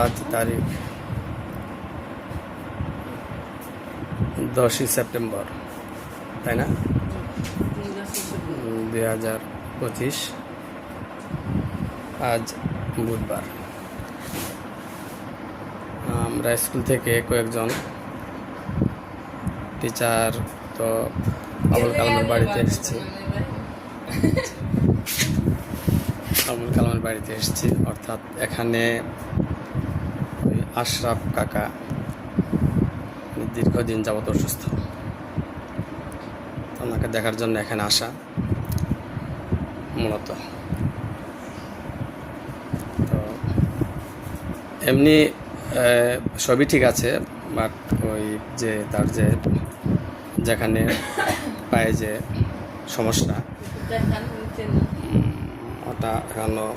আজ তারিখ দশই সেপ্টেম্বর তাই না? দুই হাজার পঁচিশ আজ বুধবার। আমরা স্কুল থেকে কয়েকজন টিচার তো আবুল কালামের বাড়িতে এসেছি। আবুল কালামের বাড়িতে এসেছি অর্থাৎ এখানে আশরাফ কাকা দীর্ঘদিন যাবত অসুস্থ। ওনাকে দেখার জন্য এখানে আসা মূলত। তো এমনি সবই ঠিক আছে বাট ওই যে তার যে যেখানে পায়ে যে সমস্যা ওটা এখনও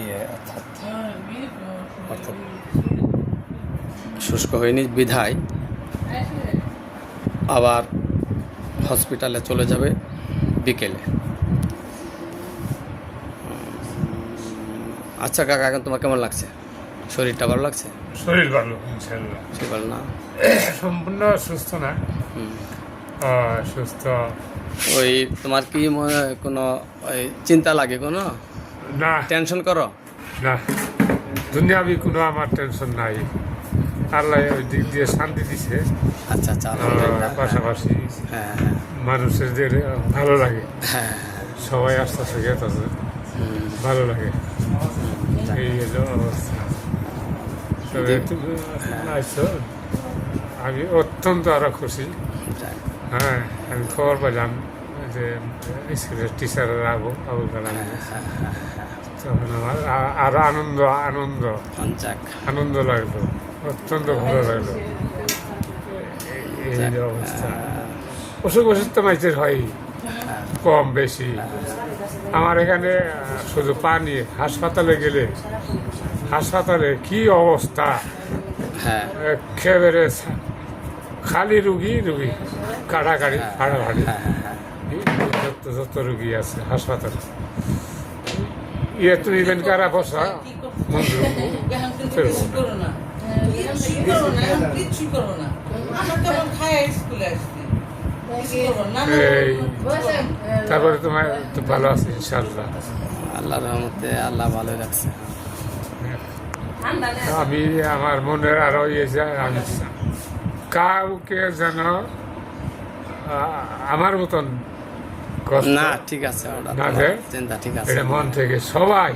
ইয়ে অর্থাৎ অর্থাৎ শুষ্ক হয়নি বিধায়। আবার হসপিটালে চলে যাবে বিকেলে। আচ্ছা কাকা এখন তোমার কেমন লাগছে? শরীরটা ভালো লাগছে? শরীর ভালো ইনশাল্লাহ সে ভালো না? সম্পূর্ণ সুস্থ না? সুস্থ। ওই তোমার কি মনে কোনো ওই চিন্তা লাগে কোনো? না। টেনশন করো। না। দুনিয়াবি কোনো আমার টেনশন নাই। আল্লাহ ওই দিক দিয়ে শান্তি দিছে। আচ্ছা আচ্ছা পাশাপাশি হ্যাঁ হ্যাঁ। মানুষের যে ভালো লাগে। হ্যাঁ সবাই আস্তে আস্তে গেতেছে হুম, ভালো লাগে। এই হলো অবস্থা। তবে আমি অত্যন্ত আরও খুশি। হ্যাঁ আমি খবর পেলাম। যে স্কুলের টিচাররা আবু আবুল কালাম। তখন আমার আ- আরও আনন্দ আনন্দ। আনন্দ। লাগল অত্যন্ত ভালো লাগল। এই- অবস্থা। অসুখ তো মাইচের হয় কম বেশি। আমার এখানে শুধু পানি হাসপাতালে গেলে হাসপাতালে কি অবস্থা? হ্যাঁ। একেবারে খালি রুগী রুগী। কাড়াকাড়ি ফাড়াফাড়ি হ্যাঁ। যত যত রুগী আছে হাসপাতালে ইয়ে তুমি ইভেন কারা বসা এই তারপরে তোমার তো ভালো আছে ইনশাল্লাহ আল্লাহর রহমতে, আল্লাহ ভালো রাখছে আমি আমার মনের আরও ইয়ে যে আমি কাউকে যেন আমার মতন না ঠিক আছে না চিন্তা ঠিক আছে। এটা মন থেকে সবাই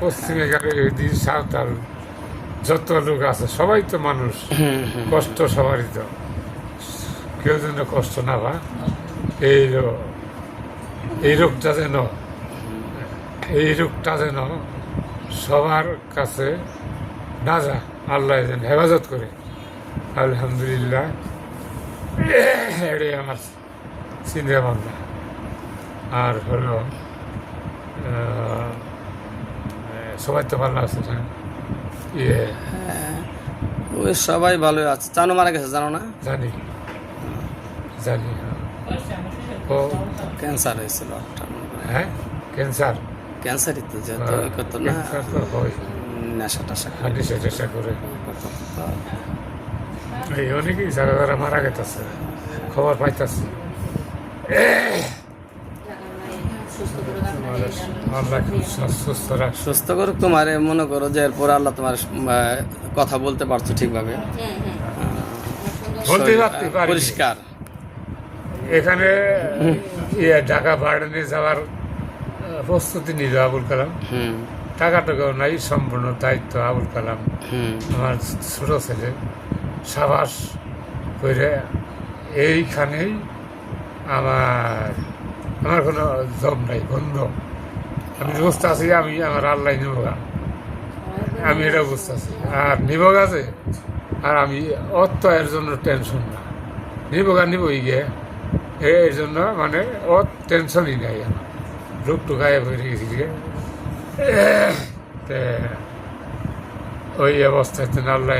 পশ্চিমে গেলে সাঁওতাল যত লোক আছে সবাই তো মানুষ। কষ্ট সবারই তো। কেউ যেন কষ্ট না পা এই এই রোগটা যেন এই রোগটা যেন সবার কাছে না যা আল্লাহ যেন হেফাজত করে। আলহামদুলিল্লাহ এটাই আমার চিন্তা ভাবনা আর হলো আহ, সবাই তো ভালো আছে ইয়ে। ওই সবাই ভালো আছে। জানো মারা গেছে জানো না? জানি। জানি হ্যাঁ। ও ক্যান্সার হয়েছিল মনে। হ্যাঁ? ক্যান্সার? ক্যান্সারই তো যেহেতু ওই করতো না। হয়। নেশা টেশা। হাঁটি চেষ্টা করে। এই অনেকেই যারা যারা মারা গেতেছে খবর পাইতেছে। সুস্থ রাখ। সুস্থ করুক তোমার মনে করো যে এরপর আল্লাহ তোমার কথা বলতে পারছ ঠিকভাবে। বলতে শরীর, পারতে পরিষ্কার। এখানে ইয়ে ঢাকা বাড়ানে যাওয়ার প্রস্তুতি নিল আবুল কালাম। হুম। টাকা টাকাও নাই সম্পূর্ণ দায়িত্ব আবুল কালাম। আমার ছোট ছেলে সাবাস করে এইখানেই আমার আমার কোনো জব নাই, বন্ধ। আমি বুঝতে আছি, আমি আমার আল্লাহ নিব আমি এটা বুঝতে আছি। আর নিব আছে আর আমি অত এর জন্য টেনশন না। নিব গা নিবই গে। এর জন্য মানে অত টেনশনই নাই আমার। রোগ টুকায় হয়ে গেছি গে। ওই অবস্থায় তো আল্লাহ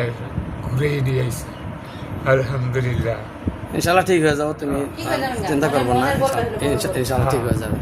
ঘুরেই নিয়ে আইছে। আলহামদুলিল্লাহ। ইনশাল্লাহ ঠিক হয়ে যাব তুমি। চিন্তা করব না। হয়। ইনশাল্লাহ ঠিক হয়ে যাবে।